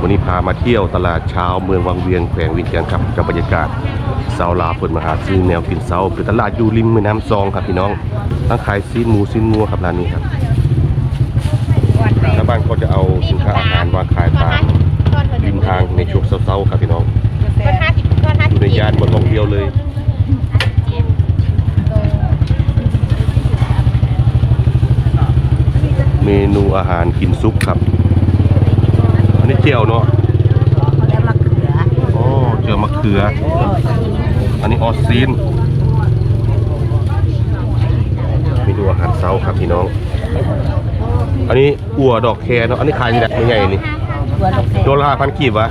วันนี้พามาเที่ยวตลาดเช้าเมืองวังเวียงแขวงวินเทียนครับกับบรรยากาศเสาลาวเปิดมาหาซื้อแนวกินเซาเป็นตลาดอยู่ริมแม่น้ำซองครับพี่น้องทั้งขายซีนหมูซีนงัวครับร้านนี้ครับชาวบ้านก็จะเอาสินค้าอาหารวางขายตามริมทางในช่วงเช้าๆครับพี่น้องอยู่ในย่านบนท่องเที่ยวเลยเมนูอาหารกินซุปครับ อันนี้เจียวเนาะแล้วมะเขืออ๋อเจียวมะเขือ อันนี้ออสซีนเมนูอาหารเช้าครับพี่น้อง อันนี้อัวดอกแคเนาะอันนี้ขายที่ไหนไม่ใหญ่นี่ตัวลูกเสือโดนละห้าพันกีบวะ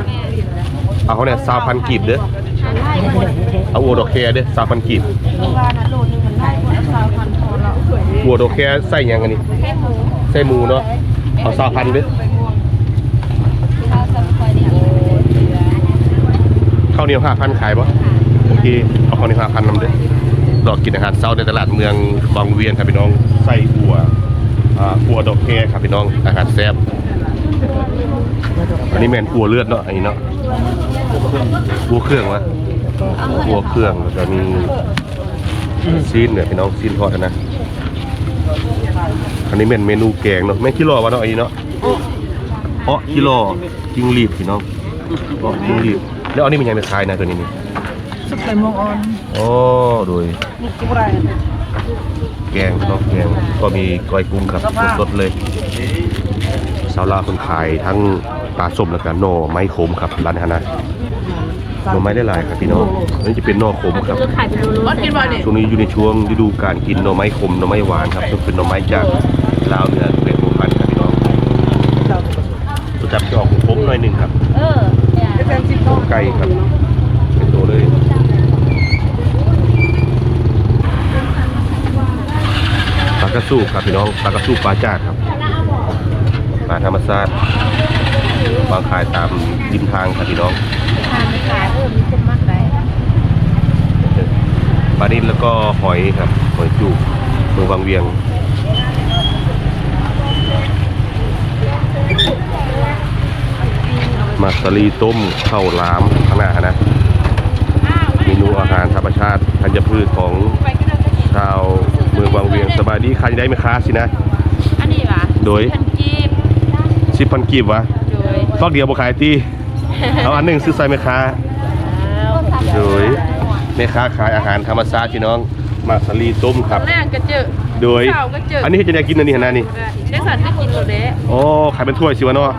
เอาเขาเนี่ยสามพันกีบเด้อเอาอัวดอกแคเด้อสามพันกีบอัวดอกแคใส่หยังกันนี่ใส่หมูเนาะเอาสามพันเด้อ ข้าวเหนียวห้าพันขายปะโอเคเอาข้าวเหนียวห้าพันนำเด้อดอกกินอาหารเช้าในตลาดเมืองบางเวียนครับพี่น้องใส่อัวอ่าอัวดอกแคครับพี่น้องอาหารแซ่บอันนี้แมนอัวเลือดเนาะอันนี้เนาะอัวเครื่องวะอัวเครื่องแล้วก็มีซีนเนี่ยพี่น้องซีนทอดนะอันนี้เป็นเมนูแกงเนาะแม่งกิโลวะเนาะอันนี้เนาะอ๋อกิโลจิ้งหรีดพี่น้องอ๋อจิ้งหรีด แล้วอันนี้มันยังไม่ขายนะตัวนี้นี่ซุปไก่มงออนอ๋อโดยนี่กุไรแกงเนาะแกงก็มีก้อยกุ้งครับสดๆเลยสาวลาวคนขายทั้งปลาส้มแล้วก็หน่อไม้ขมครับร้านอาหารนะหน่อไม้ได้หลายครับพี่น้องอันนี้จะเป็นหน่อขมครับขายเป็นรูๆกินบ่เนี่ยช่วงนี้อยู่ในช่วงฤดูการกินหน่อไม้ขมหน่อไม้หวานครับซึ่งเป็นหน่อไม้จากลาวเหนือเป็นหมู่พันธุ์ครับพี่น้องตัวจับจะออกขมๆหน่อยหนึงครับ เออตัว ไก่ครับ เป็นตัวเลยปลากระสู้ครับพี่น้องปลากระสู้ปลาจาดครับปลาธรรมชาติวางขายตามริมทางครับพี่น้องทานไม่ขายเออมีคนมากเลยปลานิลแล้วก็หอยครับหอยจูบเมืองบางเวียง มักสลีต้มข้าวหลามข้างหน้านะเมนูอาหารธรรมชาติธัญพืชของชาวเมืองบางเวียงสบายดีขายได้ไหมค้าสินะ อันนี้วะโดยพันกีบสิบพันกีบวะโดยฟอกเดียวบ่ขายตีเอาอันหนึ่งซื้อใส่ไหมค้าโดยแม่ค้าขายอาหารธรรมชาติพี่น้องมักสลีต้มครับแรกก็เจอโดยเช้าก็เจออัอันนี้จะได้กินอันนี้นะนี่ได้สันได้กินโรเดะอ๋อขายเป็นถ้วยสิวะเนาะ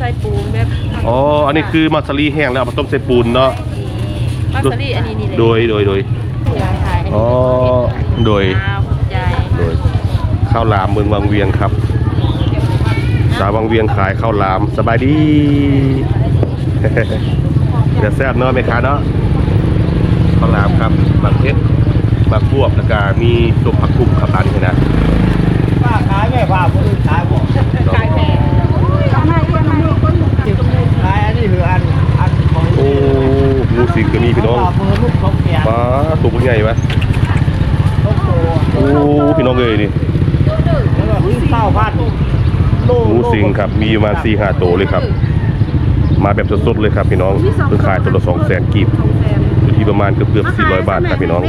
แมนต้มไส้ปูนแบบอ๋อ อันนี้คือมักสลีแห้งแล้วเอามาต้มใส่ปูนเนาะมัสลีอันนี้นี่เลยโดยโดยโดยขายอ๋อโดยข้าวใจโดยข้าวหลามเมืองวังเวียงครับ สาววังเวียงขายข้าวหลามสบายดีเดี๋ยวแซ่บเนาะแม่ค้าเนาะข้าวหลามครับบางเพชรบางบวบแล้วก็มีสุกผักกุ่มครับร้านนี้นะป้าขายไม่ว่าคนอื่นขายบอกขายแพง ขายอันนี้คืออันอันของ โอ้ หมูสิงก็มีพี่น้องว่ามือลูกของแกป้าตัวใหญ่ปะต้องโตโอ้พี่น้องเอ้ยนี่แล้วก็ที่เต้าพันลูกหมูสิงครับมีประมาณสี่ห้าตัวเลยครับ มาแบบสดๆเลยครับพี่น้องเพิ่งขายตัวละสองแสนกีบอยู่ที่ประมาณเกือบเกือบสี่ร้อยบาทครับพี่น้อง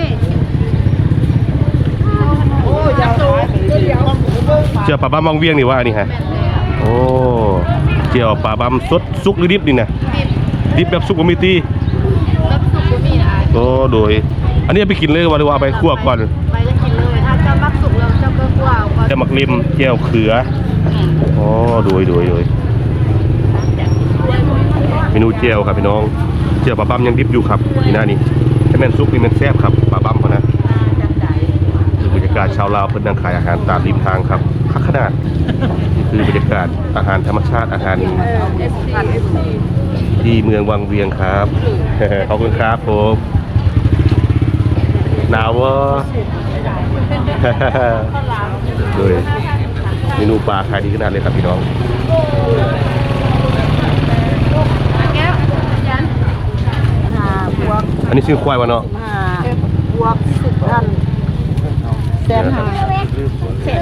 โอ้ยจะเอาขายไปดีๆต้องเบิ่งมาเจียวปลาบ้ามวังเวียงนี่ว่านี่ฮะโอ้เจียวปลาบ้ามสดสุกหรือดิบนี่นะดิบแบบสุกบ่มีตีแล้วสุกุมีนะ โอ้โดย อันนี้เอาไปกินเลยว่าหรือว่าเอาไปคั่วก่อนไปจะกินเลยถ้าเจ้ามักสุกแล้วเจ้าก็กลัวเอาก่อนแจ่วหมักลิมแจ่วเขืออ๋อโดยโดยโดยเมนูเจียวครับพี่น้องเจียวปลาบ้ามยังดิบอยู่ครับนี่หน้านี่ถ้าแม่นซุกนี่แม่นแซ่บครับปลาบ้ามเขานะคือบรรยากาศชาวลาวเพิ่นนั่งขายอาหารตามริมทางครับคักขนาดนี่คือบรรยากาศอาหารธรรมชาติอาหารที่เมืองวังเวียงครับขอบคุณครับผม หนาววะเลยเมนูปลาขายดีขนาดเลยครับพี่น้องแก้วยันห้าบวกอันนี้ชื่อควายวะเนาะห้าบวกสิบพันแสนห้า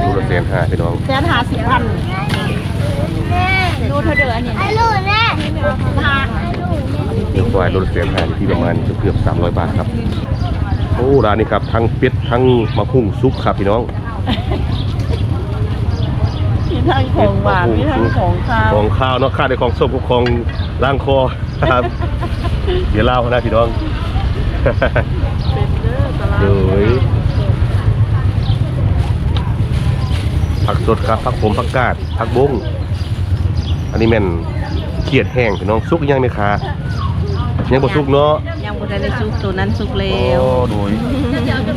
ดูละแสนห้าพี่น้องแสนห้าสิบพันดูเธอเด้ออันนี้ไอ้ลูกแน่วายโลละแสนห้าอยู่ที่ประมาณเกือบๆ300บาทครับโอ้ร้านนี้ครับทั้งเป็ดทั้งมะพุ่งซุปครับพี่น้องมีทั้งของหวานมีทั้งของคาวของข้าวเนาะข้าวในของส้มกับของล้างคอครับเดี๋ยวเล่านะพี่น้องเป็นเด้อตลาดโดยผักสดครับผักผมผักกาดผักบงอันนี้แม่นเขียดแห้งพี่น้องซุกยังไหมคะ ยังบ่ซุกเนาะยังบ่ได้ได้สุกตัวนั้นสุกแล้โอ้วโดย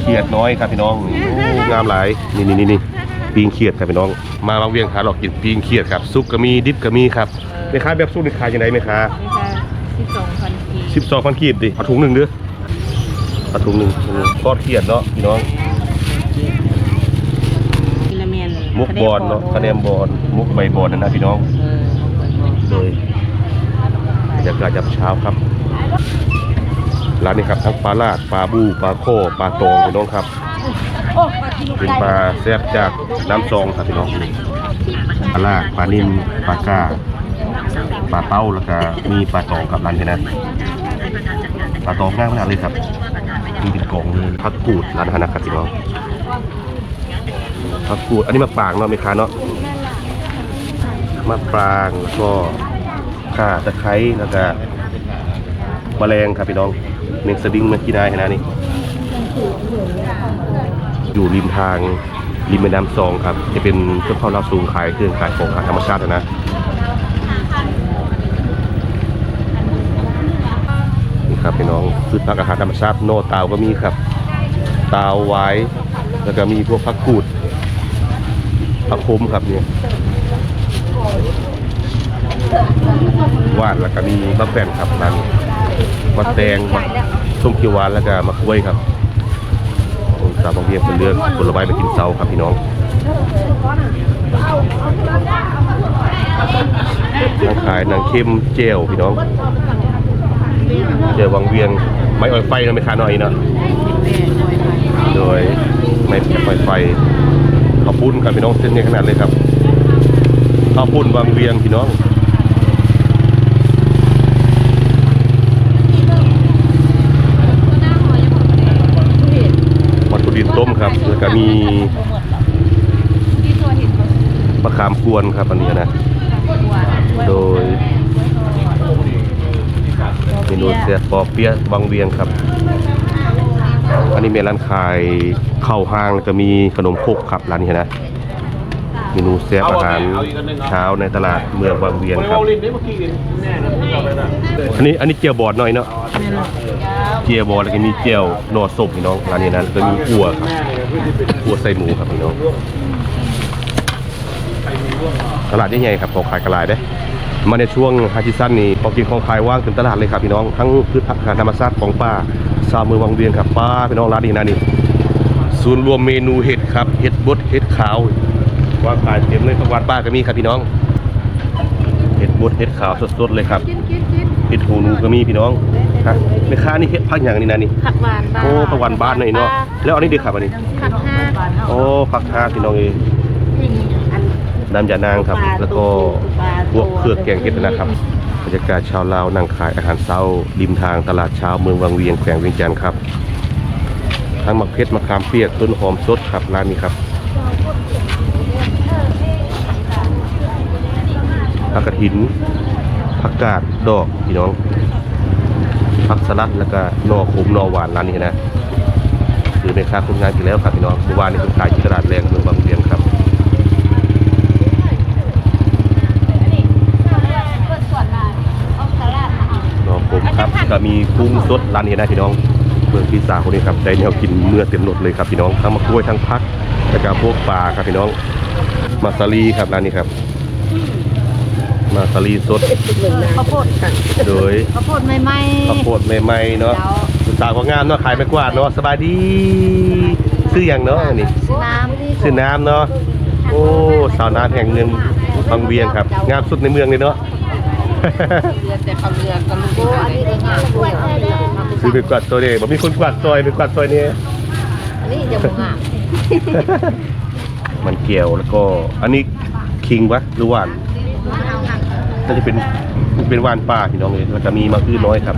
เขียดน้อยครับพี่น้องนี่โอ้งามหลายนี่นี่นี่นี่ปีงเขียดครับพี่น้อง มาบางเวียงขาหลอกกินปีงเขียดครับซุกก็มีดิบก็มีครับแม่ค้าแบบซุกนี่ขายยังไงแม่ค้านี่ค่ะที่สองพันกีสิบสองพันขีดดิเอาถุงหนึ่งเด้อเอาถุงหนึ่งถุงหนึ่งทอดเขียดเนาะพี่น้องกิละเมียนมุกบอลเนาะคะแนนบอลมุกใบบอลนั่นนะพี่น้องเออมุกใบบอลโดยบรรยากาศยามเช้าครับ ร้านนี้ครับทั้งปลาลาดปลาบูปลาโคปลาตองพี่น้องครับเป็นปลาแซ่บจากน้ำซองครับพี่น้องปลาลาดปลานิ่มปลากาปลาเต้าแล้วก็มีปลาตองกับร้านนี้นะปลาตองง่ายขนาดเลยครับมีเป็นกล่องเลยพักกูดร้านอาหารครับพี่น้องพักกูดอันนี้มะปางเนาะไหมค้าเนาะมะปรางแล้วก็ข่าตะไคร้แล้วก็แมลงครับพี่น้อง เมงสดิ้งมันกินได้ขนาดนี้ อยู่ริมทางริมแม่น้ำซองครับ จะเป็นเจ้าพ่อเราสูงขายเครื่องขายของทางธรรมชาตินะนี่ครับพี่น้องพืชผักอาหารธรรมชาติโนตาวก็มีครับ ตาวไว้ แล้วก็มีพวกผักกูดผักคมครับเนี่ยวานแล้วก็มีมะแฟนครับร้านนี้ มะแตงมะส้มเขียวหวานแล้วก็มะกล้วยครับผมสาวบางเวียงเป็นเลือกผลไม้ไปกินเซาครับพี่น้องนางขายนางเข้มเจลพี่น้องเจลวังเวียงไม้อ้อยไฟนะไม่ค้าหน่อยเนาะโดยไม่ไฟไฟข้าวปุ้นครับพี่น้องเส้นนี้ขนาดเลยครับข้าวปุ้นวังเวียงพี่น้อง วัตถุดิบต้มครับ แล้วก็ มีมะขามกวนครับอันนี้นะ โดยเมนูเสียปอเปี๊ยะบางเวียงครับ อันนี้เป็นร้านขายข้าวห้างแล้วก็มีขนมครกครับร้านนี้นะ เมนูเสียอาหารเช้าในตลาดเมืองบางเวียงครับอันนี้อันนี้เจียวบอดหน่อยเนาะเจียวบอลแล้วก็มีเจียวหนอส้มพี่น้องร้านนี้นะแล้วก็มีอั่วครับอั่วใส่หมูครับพี่น้องตลาดใหญ่ๆครับของขายกระลายได้อมาในช่วงฮาจิซันนี่ของกินของขายว่างเต็มตลาดเลยครับพี่น้องทั้งพืชผักอาหารธรรมชาติของป่าชาวเมืองวังเวียงครับป้าพี่น้องร้านนี้นะนี่ศูนย์รวมเมนูเห็ดครับ เห็ดบด เห็ดขาว วางขายเต็มเลยผักหวานป้าก็มีครับพี่น้องเห็ดบดเห็ดขาวสดๆเลยครับกินกินกินเห็ดหูหนูก็มีพี่น้องครับแม่ค้านี่เห็ดพักอย่างนี้นะนี่ผักหวานบ้านโอ้ผักหวานบ้านหน่อยเนาะแล้วอันนี้เด็กครับอันนี้ผักห้าโอ้ผักทาพี่น้องเองน้ำยานางครับ แล้วก็พวกเครืองแกงเห็ดนะครับบรรยากาศชาวลาวนั่งขายอาหารเช้าริมทางตลาดเช้าเมืองวังเวียงแขวงเวียงจันทร์ครับทั้งมะเขือมะขามเปียกต้นหอมสดครับร้านนี้ครับ ผักกระถินผักกาดดอกพี่น้องผักสลัดแล้วก็หนอขมหนอหวานร้านนี้นะคือในค่าคนงานอยู่แล้วครับพี่น้องเมื่อวานนี้ผมขายที่ตลาดแรงเมืองบางเวียงครับหนอขมครับก็มีกุ้งสดร้านนี้นะพี่น้องเมืองพี่สาวคนนี้ครับได้แนวกินเมื่อเต็มรถเลยครับพี่น้องทั้งมะกล้วยทั้งพักแล้วก็พวกปลาครับพี่น้องมาซาลีครับร้านนี้ครับ มาซาลีสด ข้าวโพดโดยข้าวโพดใหม่ๆข้าวโพดใหม่ๆเนาะเจ้าสุดสาวของงามเนาะขายไม่กวาดเนาะสบายดีซื้ออย่างเนาะนี่ซื้อน้ำซื้อน้ำเนาะโอ้สาวน้ำแห่งเมืองบางเวียงครับ งามสุดในเมืองเลยเนาะเรือแต่เขาเรือกันลูกโอ้อันนี้ได้งานกล้วยแท้เด้อซื้อไปกวาดซอยเด้บ่มีคนกวาดซอยไปกวาดซอยนี่อันนี้จะบ่งามมันเกี่ยวแล้วก็ อันนี้คิงวะหรือหวาน จะเป็นเป็นวานป่าพี่น้องเลยแล้วก็มีมะคือน้อยครับ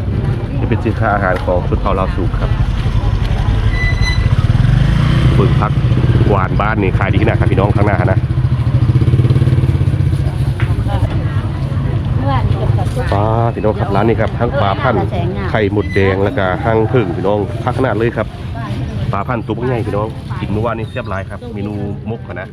จะเป็นสินค้าอาหารของชุดเผาลาวสุกครับปึกพักหวานบ้านนี่ขายดีขนาดครับพี่น้องข้างหน้านะปลาพี่น้องครับร้านนี้ครับทั้งปลาพันธุ์ไข่หมดแดงแล้วก็ห้างผึ่งพี่น้องพักขนาดเลยครับปลาพันธุ์ตัวใหญ่พี่น้องกินเมื่อวานนี้เสียบหลายครับเมนูมกนะ